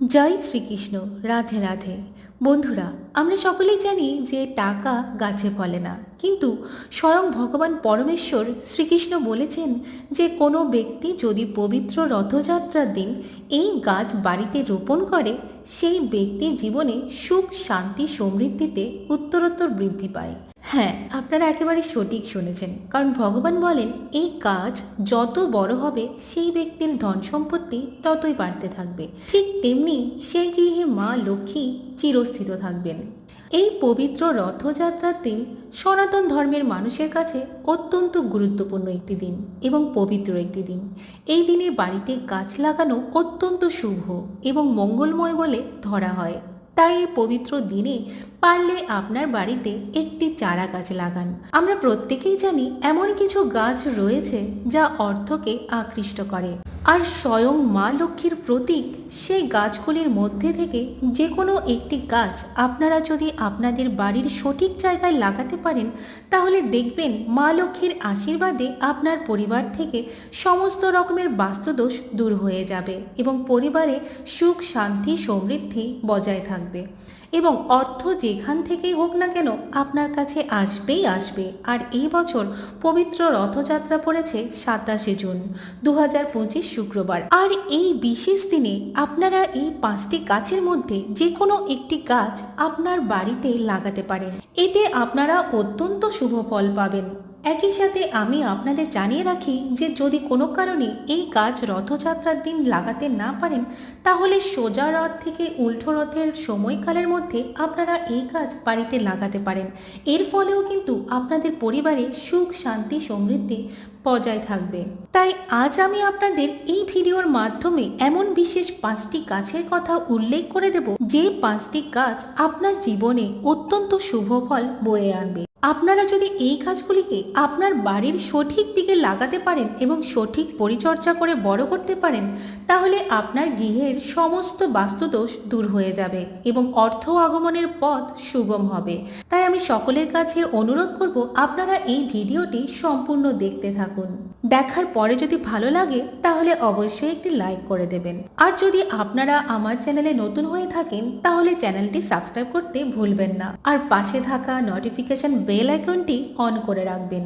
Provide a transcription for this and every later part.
জয় শ্রীকৃষ্ণ, রাধে রাধে। বন্ধুরা, আমরা সকলেই জানি যে টাকা গাছে ফলে না। কিন্তু স্বয়ং ভগবান পরমেশ্বর শ্রীকৃষ্ণ বলেছেন যে কোনো ব্যক্তি যদি পবিত্র রথযাত্রার দিন এই গাছ বাড়িতে রোপণ করে, সেই ব্যক্তির জীবনে সুখ, শান্তি, সমৃদ্ধিতে উত্তরোত্তর বৃদ্ধি পায়। হ্যাঁ আপনারা একেবারে সঠিক শুনেছেন। কারণ ভগবান বলেন, এই কাজ যত বড় হবে, সেই ব্যক্তির ধন সম্পত্তি ততই বাড়তে থাকবে। ঠিক তেমনি সেই গৃহে মা লক্ষ্মী চিরস্থিত থাকবেন। এই পবিত্র রথযাত্রার দিন সনাতন ধর্মের মানুষের কাছে অত্যন্ত গুরুত্বপূর্ণ একটি দিন এবং পবিত্র একটি দিন। এই দিনে বাড়িতে গাছ লাগানো অত্যন্ত শুভ এবং মঙ্গলময় বলে ধরা হয়। তাই এই পবিত্র দিনে পারলে আপনার বাড়িতে একটি চারা গাছ লাগান। আমরা প্রত্যেকেই জানি এমন কিছু গাছ রয়েছে যা অর্থকে আকৃষ্ট করে। আর স্বয়ং মা লক্ষ্মীর প্রতীক সেই গাছগুলির মধ্যে থেকে যে কোনো একটি গাছ আপনারা যদি আপনাদের বাড়ির সঠিক জায়গায় লাগাতে পারেন, তাহলে দেখবেন মা লক্ষ্মীর আশীর্বাদে আপনার পরিবার থেকে সমস্ত রকমের বাস্তুদোষ দূর হয়ে যাবে এবং পরিবারে সুখ, শান্তি, সমৃদ্ধি বজায় থাকবে। এবং অর্থ যেখান থেকেই হোক না কেন আপনার কাছে আসবেই আসবে। আর এই বছর পবিত্র রথযাত্রা পড়েছে সাতাশে জুন দু শুক্রবার। আর এই বিশেষ দিনে আপনারা এই পাঁচটি গাছের মধ্যে যে কোনো একটি গাছ আপনার বাড়িতে লাগাতে পারেন। এতে আপনারা অত্যন্ত শুভ ফল পাবেন। একই সাথে আমি আপনাদের জানিয়ে রাখি যে যদি কোনো কারণে এই গাছ রথযাত্রার দিন লাগাতে না পারেন, তাহলে সোজা রথ থেকে উল্টো রথের সময়কালের মধ্যে আপনারা এই গাছ বাড়িতে লাগাতে পারেন। এর ফলেও কিন্তু আপনাদের পরিবারে সুখ, শান্তি, সমৃদ্ধি বজায় থাকবে। তাই আজ আমি আপনাদের এই ভিডিওর মাধ্যমে এমন বিশেষ পাঁচটি গাছের কথা উল্লেখ করে দেব, যে পাঁচটি গাছ আপনার জীবনে অত্যন্ত শুভ ফল বয়ে আনবে। আপনারা যদি এই গাছগুলিকে আপনার বাড়ির সঠিক দিকে লাগাতে পারেন এবং সঠিক পরিচর্যা করে বড় করতে পারেন, তাহলে আপনার গৃহের সমস্ত বাস্তুদোষ দূর হয়ে যাবে এবং অর্থ আগমনের পথ সুগম হবে। তাই আমি সকলের কাছে অনুরোধ করব, আপনারা এই ভিডিওটি সম্পূর্ণ দেখতে থাকুন। দেখার পরে যদি ভালো লাগে, তাহলে অবশ্যই একটি লাইক করে দেবেন। আর যদি আপনারা আমার চ্যানেলে নতুন হয়ে থাকেন, তাহলে চ্যানেলটি সাবস্ক্রাইব করতে ভুলবেন না। আর পাশে থাকা নোটিফিকেশন বেল আইকনটি অন করে রাখবেন।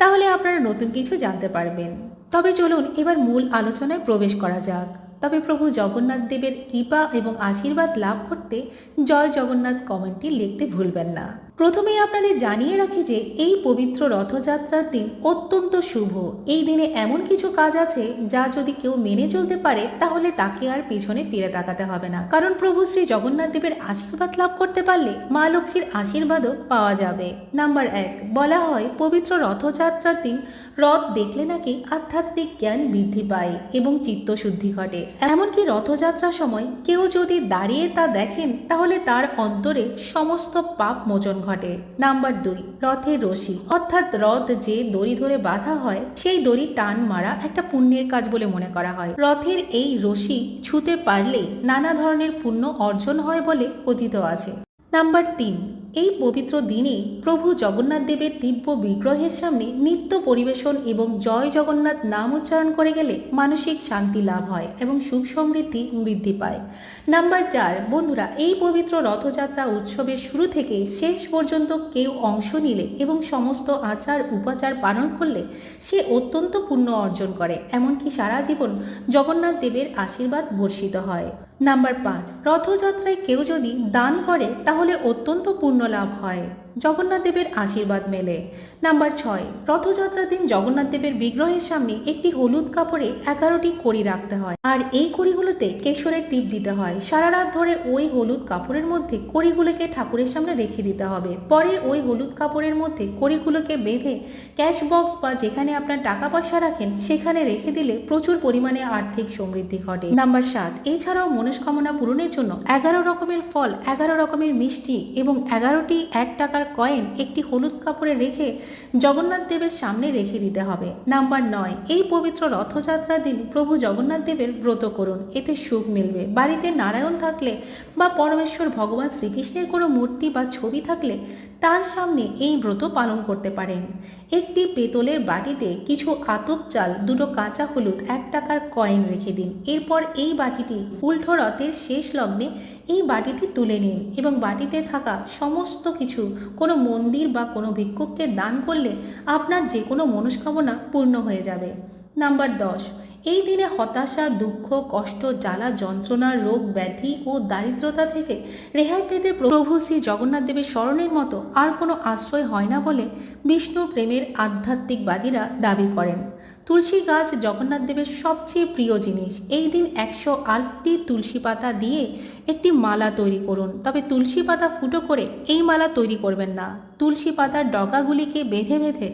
তাহলে আপনারা নতুন কিছু জানতে পারবেন। তবে চলুন এবার মূল আলোচনায় প্রবেশ করা যাক। তবে প্রভু জগন্নাথ দেবের কৃপা এবং আশীর্বাদ লাভ করতে জয় জগন্নাথ কমেন্টটি লিখতে ভুলবেন না। প্রথমেই আপনাদের জানিয়ে রাখি যে এই পবিত্র রথযাত্রার দিন অত্যন্ত শুভ। এই দিনে এমন কিছু কাজ আছে যা যদি কেউ মেনে চলতে পারে, তাহলে তাকে আর পিছনে ফিরে তাকাতে হবে না। কারণ প্রভু শ্রী জগন্নাথ দেবের আশীর্বাদ লাভ করতে পারলে মা লক্ষ্মীর আশীর্বাদও পাওয়া যাবে। নাম্বার এক, বলা হয় পবিত্র রথযাত্রার দিন রথ দেখলে নাকি আধ্যাত্মিক জ্ঞান বৃদ্ধি পায় এবং চিত্তশুদ্ধি ঘটে। এমনকি রথযাত্রার সময় কেউ যদি দাঁড়িয়ে তা দেখেন, তাহলে তার অন্তরে সমস্ত পাপ মোচন ঘটে। নাম্বার দুই, রথের রশি। অর্থাৎ রথ যে দড়ি ধরে বাঁধা হয়, সেই দড়ি টান মারা একটা পুণ্যের কাজ বলে মনে করা হয়। রথের এই রশি ছুতে পারলে নানা ধরনের পুণ্য অর্জন হয় বলে কথিত আছে। নাম্বার তিন এই পবিত্র দিনে প্রভু জগন্নাথ দেবের দিব্য বিগ্রহের সামনে নিত্য পরিবেশন এবং জয় জগন্নাথ নাম উচ্চারণ করে গেলে মানসিক শান্তি লাভ হয় এবং সুখ সমৃদ্ধি বৃদ্ধি পায়। নাম্বার চার, বন্ধুরা, এই পবিত্র রথযাত্রা উৎসবের শুরু থেকে শেষ পর্যন্ত কেউ অংশ নিলে এবং সমস্ত আচার উপাচার পালন করলে সে অত্যন্ত পুণ্য অর্জন করে। এমনকি সারা জীবন জগন্নাথ দেবের আশীর্বাদ বর্ষিত হয়। নাম্বার পাঁচ, রথযাত্রায় কেউ যদি দান করে তাহলে অত্যন্ত পুণ্য লাভ হয়। জগন্নাথ দেবের আশীর্বাদ মেলে। নাম্বার ছয় রথযাত্রার দিন জগন্নাথ দেবের বিগ্রহের সামনে একটি হলুদ কাপড়ে এগারোটি কড়ি রাখতে হয়। আর এই কড়িগুলোতে কেশরের টিপ দিতে হয়। সারা রাত ধরে ওই হলুদ কাপড়ের মধ্যে কড়িগুলোকে ঠাকুরের সামনে রেখে দিতে হবে। পরে ওই হলুদ কাপড়ের মধ্যে কড়িগুলোকে বেঁধে ক্যাশ বক্স বা যেখানে আপনার টাকা পয়সা রাখেন, সেখানে রেখে দিলে প্রচুর পরিমাণে আর্থিক সমৃদ্ধি ঘটে। নাম্বার সাত, এছাড়াও মনস্কামনা পূরণের জন্য এগারো রকমের ফল, এগারো রকমের মিষ্টি এবং এগারোটি এক টাকার কয়েন একটি হলুদ কাপড়ে রেখে জগন্নাথ দেবের সামনে রেখে দিতে হবে। নাম্বার নয়, এই পবিত্র রথযাত্রার দিন প্রভু জগন্নাথ দেবের ব্রত করুন। এতে সুখ মিলবে। বাড়িতে নারায়ণ থাকলে বা পরমেশ্বর ভগবান শ্রীকৃষ্ণের কোনো মূর্তি বা ছবি থাকলে তার সামনে এই ব্রত পালন করতে পারেন। একটি পেতলের বাটিতে কিছু আতপ চাল, দুটো কাঁচা হলুদ, এক টাকার কয়েন রেখে দিন। এরপর এই বাটিটি উল্টো রথের শেষ লগ্নে এই বাটিটি তুলে নিন এবং বাটিতে থাকা সমস্ত কিছু কোনো মন্দির বা কোনো ভিক্ষুককে দান করলে আপনার যে কোনো মনস্কামনা পূর্ণ হয়ে যাবে। নাম্বার দশ এই দিনে হতাশা, দুঃখ, কষ্ট, জ্বালা, যন্ত্রণা, রোগ, ব্যাধি ও দারিদ্রতা থেকে রেহাই পেতে প্রভু শ্রী জগন্নাথ দেবের স্মরণের মতো আর কোনো আশ্রয় হয় না বলে বিষ্ণু প্রেমের আধ্যাত্মিকবাদীরা দাবি করেন। তুলসী গাছ জগন্নাথ দেবের সবচেয়ে প্রিয় জিনিস। এই দিন একশো আটটি তুলসী পাতা দিয়ে একটি মালা তৈরি করুন। তবে তুলসী পাতা ফুটো করে এই মালা তৈরি করবেন না। তুলসী পাতার ডগাগুলিকে বেঁধে বেঁধে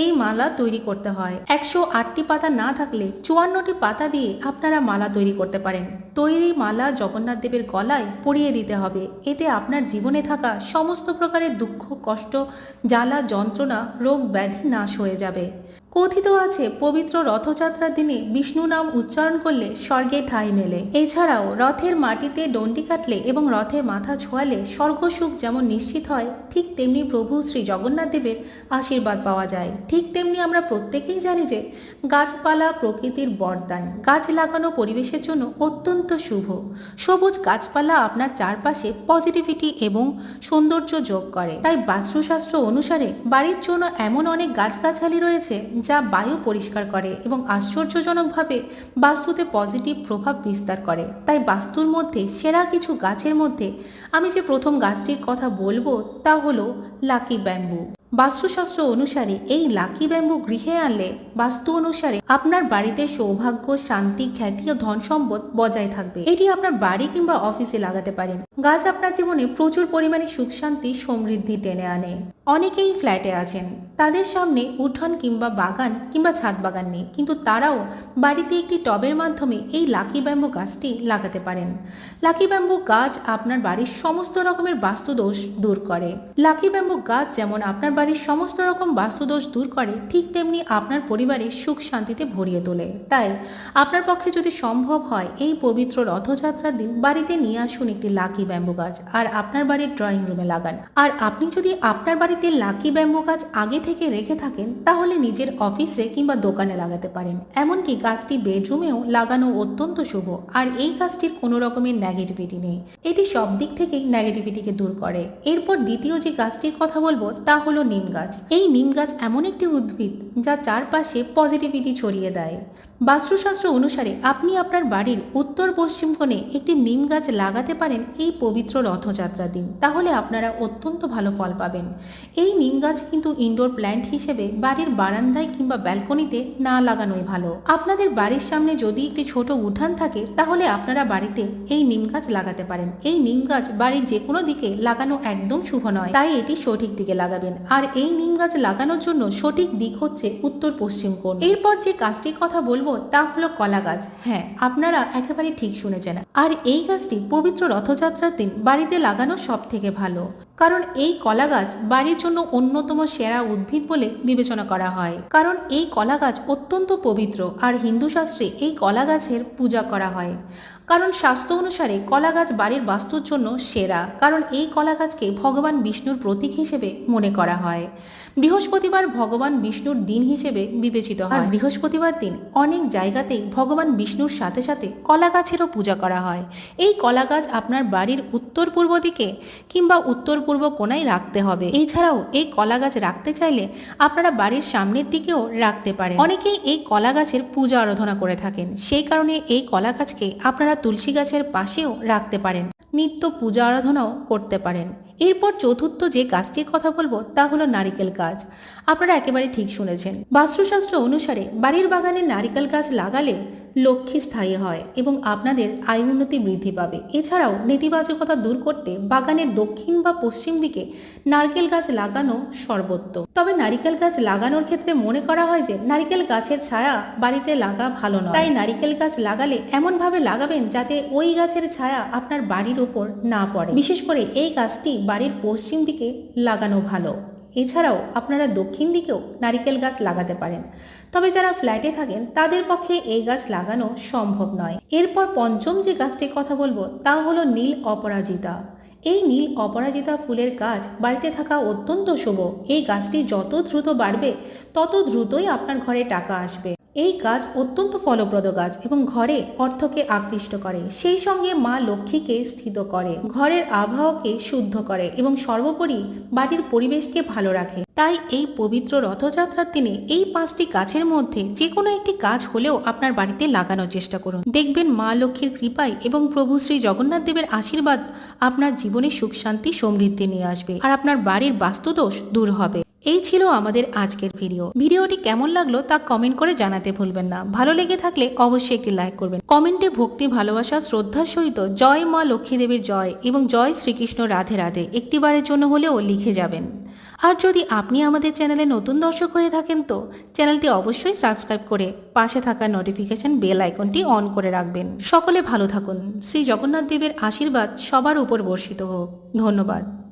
এই মালা তৈরি করতে হয়। একশো আটটি পাতা না থাকলে চুয়ান্নটি পাতা দিয়ে আপনারা মালা তৈরি করতে পারেন। তৈরি মালা জগন্নাথ দেবের গলায় পরিয়ে দিতে হবে। এতে আপনার জীবনে থাকা সমস্ত প্রকারের দুঃখ, কষ্ট, জ্বালা, যন্ত্রণা, রোগ, ব্যাধি নাশ হয়ে যাবে। কথিত আছে, পবিত্র রথযাত্রার দিনে বিষ্ণু নাম উচ্চারণ করলে স্বর্গে ঠাঁই মেলে। এছাড়াও রথের মাটিতে ডন্ডি কাটলে এবং রথে মাথা ছোঁয়ালে স্বর্গসুখ যেমন নিশ্চিত হয়, ঠিক তেমনি প্রভু শ্রী জগন্নাথ দেবের আশীর্বাদ পাওয়া যায়। ঠিক তেমনি আমরা প্রত্যেকেই জানি যে গাছপালা প্রকৃতির বরদান। গাছ লাগানো পরিবেশের জন্য অত্যন্ত শুভ। সবুজ গাছপালা আপনার চারপাশে পজিটিভিটি এবং সৌন্দর্য যোগ করে। তাই বাস্তুশাস্ত্র অনুসারে বাড়ির জন্য এমন অনেক গাছগাছালি রয়েছে যা বায়ু পরিষ্কার করে এবং আশ্চর্যজনকভাবে বাস্তুতে পজিটিভ প্রভাব বিস্তার করে। তাই বাস্তুর মধ্যে সেরা কিছু গাছের মধ্যে আমি যে প্রথম গাছটির কথা বলব তা হলো লাকি ব্যাম্বু। বাস্তুশাস্ত্র অনুসারে এই লাকি ব্যাম্বু গৃহে আনলে বাস্তু অনুসারে আপনার বাড়িতে সৌভাগ্য, শান্তি, খ্যাতি ও ধন সম্পদ বজায় থাকবে। এটি আপনার বাড়ি কিংবা অফিসে লাগাতে পারেন। গাছ আপনার জীবনে প্রচুর পরিমাণে সুখ, শান্তি, সমৃদ্ধি টেনে আনে। অনেকেই ফ্ল্যাটে আছেন। তাদের সামনে উঠোন কিংবা বাগান কিংবা ছাদ বাগান নেই। কিন্তু তারাও বাড়িতে একটি টবের মাধ্যমে এই লাকি ব্যাম্বু গাছটি লাগাতে পারেন। লাকি ব্যাম্বু গাছ আপনার বাড়ির সমস্ত রকমের বাস্তুদোষ দূর করে। লাকি ব্যাম্বু গাছ যেমন আপনার বাড়ির সমস্ত রকম বাস্তুদোষ দূর করে, ঠিক তেমনি আপনার পরিবারের সুখ শান্তিতে ভরিয়ে তোলে। তাই, আপনার পক্ষে যদি সম্ভব হয়, এই পবিত্র রথযাত্রার দিন বাড়িতে নিয়ে আসুন একটি লাকি ব্যাম্বু গাছ আর আপনার বাড়ির ড্রয়িং রুমে লাগান। আর আপনি যদি আপনার বাড়িতে লাকি ব্যাম্বু গাছ আগে থেকে রেখে থাকেন, তাহলে নিজের অফিসে কিংবা দোকানে লাগাতে পারেন। এমনকি গাছটি বেডরুমেও লাগানো অত্যন্ত শুভ, আর এই গাছটির কোনো রকমের নেগেটিভিটি নেই। এটি সব দিক থেকেই নেগেটিভিটিকে দূর করে। এরপর দ্বিতীয় যে গাছটির কথা বলব, তা হলো নিম গাছ। এই নিম গাছ এমন একটি উদ্ভিদ যা চারপাশে পজিটিভিটি ছড়িয়ে দেয়। বাস্তুশাস্ত্র অনুসারে আপনি আপনার বাড়ির উত্তর পশ্চিম কোণে একটি নিম গাছ লাগাতে পারেন এই পবিত্র রথযাত্রা দিন। তাহলে আপনারা অত্যন্ত ভালো ফল পাবেন। এই নিম গাছ কিন্তু ইনডোর প্ল্যান্ট হিসেবে বাড়ির বারান্দায় কিংবা ব্যালকনিতে না লাগানোই ভালো। আপনাদের বাড়ির সামনে যদি একটি ছোট উঠান থাকে, তাহলে আপনারা বাড়িতে এই নিম গাছ লাগাতে পারেন। এই নিম গাছ বাড়ির যে কোনো দিকে লাগানো একদম শুভ নয়, তাই এটি সঠিক দিকে লাগাবেন। আর এই নিম গাছ লাগানোর জন্য সঠিক দিক হচ্ছে উত্তর পশ্চিম কোণ। এরপর যে গাছটির কথা বলব তা হলো কলা গাছ। হ্যাঁ আপনারা একেবারে ঠিক শুনেছেন। আর এই গাছটি পবিত্র রথযাত্রার দিন বাড়িতে লাগানো সব থেকে ভালো। কারণ এই কলা গাছ বাড়ির জন্য অন্যতম সেরা উদ্ভিদ বলে বিবেচনা করা হয়। কারণ এই কলা গাছ অত্যন্ত পবিত্র, আর হিন্দু শাস্ত্রে এই কলা গাছের পূজা করা হয়। কারণ শাস্ত্র অনুসারে কলা গাছ বাড়ির বাস্তুর জন্য সেরা, কারণ এই কলা গাছকে ভগবান বিষ্ণুর প্রতীক হিসেবে মনে করা হয়। বৃহস্পতিবার ভগবান বিষ্ণুর দিন হিসেবে বিবেচিত হয়। বৃহস্পতিবার দিন অনেক জায়গাতেই ভগবান বিষ্ণুর সাথে সাথে কলা গাছেরও পূজা করা হয়। এই কলা গাছ আপনার বাড়ির উত্তর পূর্ব দিকে কিংবা উত্তর পূর্ব কোনায় রাখতে হবে। এছাড়াও এই কলা গাছ রাখতে চাইলে আপনারা বাড়ির সামনের দিকেও রাখতে পারেন। অনেকেই এই কলা গাছের পূজা আরাধনা করে থাকেন। সেই কারণে এই কলা গাছকে আপনারা তুলসী গাছের পাশেও রাখতে পারেন। নিত্য পূজা আরাধনাও করতে পারেন। এরপর চতুর্থ যে গাছটির কথা বলব, তা হলো নারিকেল গাছ। আপনারা একেবারে ঠিক শুনেছেন। বাস্তুশাস্ত্র অনুসারে বাড়ির বাগানে নারিকেল গাছ লাগালে লক্ষ্মী স্থায়ী হয় এবং আপনাদের আয় উন্নতি বৃদ্ধি পাবে। এছাড়াও নেতিবাচকতা দূর করতে বাগানের দক্ষিণ বা পশ্চিম দিকে নারকেল গাছ লাগানো সর্বোত্তম। তবে নারিকেল গাছ লাগানোর ক্ষেত্রে মনে করা হয় যে নারিকেল গাছের ছায়া বাড়িতে লাগা ভালো নয়। তাই নারিকেল গাছ লাগালে এমন ভাবে লাগাবেন যাতে ওই গাছের ছায়া আপনার বাড়ির ওপর না পড়ে। বিশেষ করে এই গাছটি বাড়ির পশ্চিম দিকে লাগানো ভালো। এছাড়াও আপনারা দক্ষিণ দিকেও নারিকেল গাছ লাগাতে পারেন। তবে যারা ফ্ল্যাটে থাকেন, তাদের পক্ষে এই গাছ লাগানো সম্ভব নয়। এরপর পঞ্চম যে গাছটির কথা বলব, তা হলো নীল অপরাজিতা। এই নীল অপরাজিতা ফুলের গাছ বাড়িতে থাকা অত্যন্ত শুভ। এই গাছটি যত দ্রুত বাড়বে, তত দ্রুতই আপনার ঘরে টাকা আসবে। এই গাছ অত্যন্ত ফলপ্রদ গাছ এবং ঘরে অর্থকে আকৃষ্ট করে। সেই সঙ্গে মা লক্ষ্মীকে স্থিত করে। ঘরের আবহাওয়াকে শুদ্ধ করে এবং সর্বোপরি বাড়ির পরিবেশকে ভালো রাখে। তাই এই পবিত্র রথযাত্রার দিনে এই পাঁচটি গাছের মধ্যে যে কোনো একটি গাছ হলেও আপনার বাড়িতে লাগানোর চেষ্টা করুন। দেখবেন মা লক্ষ্মীর কৃপায় এবং প্রভু শ্রী জগন্নাথ দেবের আশীর্বাদ আপনার জীবনে সুখ, শান্তি, সমৃদ্ধি নিয়ে আসবে। আর আপনার বাড়ির বাস্তুদোষ দূর হবে। এই ছিল আমাদের আজকের ভিডিও। ভিডিওটি কেমন লাগল তা কমেন্ট করে জানাতে ভুলবেন না। ভালো লেগে থাকলে অবশ্যই একটি লাইক করবেন। কমেন্টে ভক্তি, ভালোবাসা, শ্রদ্ধার সহিত জয় মা লক্ষ্মী দেবীর জয় এবং জয় শ্রীকৃষ্ণ রাধে রাধে একটিবারের জন্য হলেও লিখে যাবেন। আর যদি আপনি আমাদের চ্যানেলে নতুন দর্শক হয়ে থাকেন তো চ্যানেলটি অবশ্যই সাবস্ক্রাইব করে পাশে থাকা নোটিফিকেশন বেল আইকনটি অন করে রাখবেন। সকলে ভালো থাকুন। শ্রী জগন্নাথ দেবের আশীর্বাদ সবার উপর বর্ষিত হোক। ধন্যবাদ।